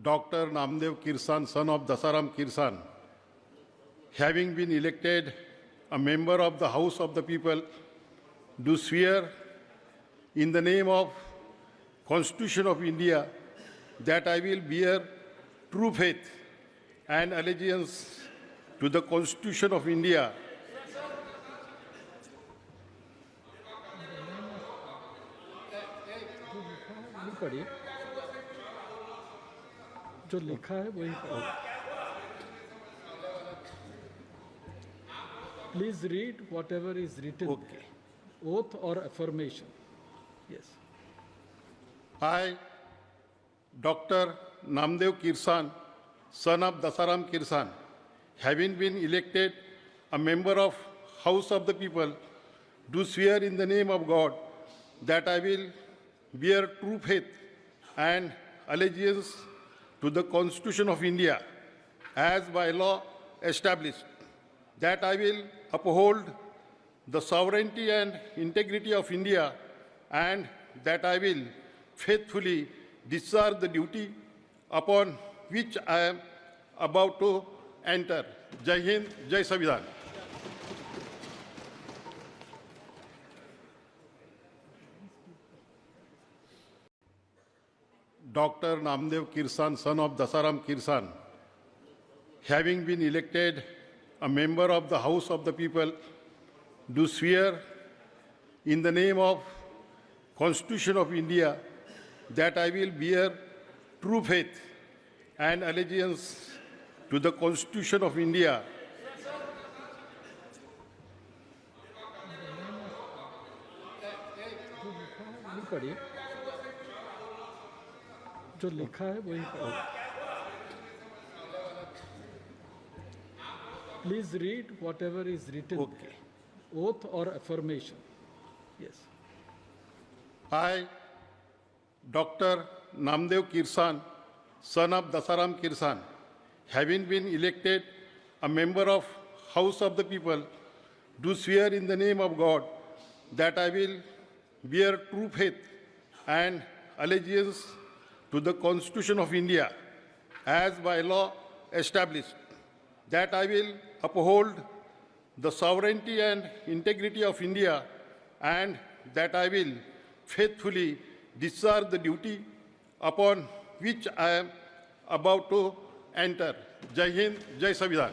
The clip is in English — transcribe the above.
Dr. Namdev Kirsan, son of Dasaram Kirsan, having been elected a member of the House of the People, do swear in the name of Constitution of India that I will bear true faith and allegiance to the Constitution of India जो लिखा है वही please read whatever is written okay oath और affirmation yes hi doctor Namdev Kirsan son of Dasaram Kirsan having been elected a member of house of the people do swear in the name of God that I will bear true faith and allegiance to the Constitution of India as by law established, that I will uphold the sovereignty and integrity of India, and that I will faithfully discharge the duty upon which I am about to enter. Jai Hind, Jai Samvidhan. Dr. Namdev Kirsan, son of Dasaram Kirsan, having been elected a member of the House of the People, do swear in the name of Constitution of India that I will bear true faith and allegiance to the Constitution of India जो लिखा है वही please read whatever is written okay oath और affirmation yes I doctor Namdev Kirsan son of Dasaram Kirsan having been elected a member of house of the people do swear in the name of God that I will bear true faith and allegiance to the Constitution of India as by law established, that I will uphold the sovereignty and integrity of India, and that I will faithfully discharge the duty upon which I am about to enter. Jai Hind, Jai Samvidhan.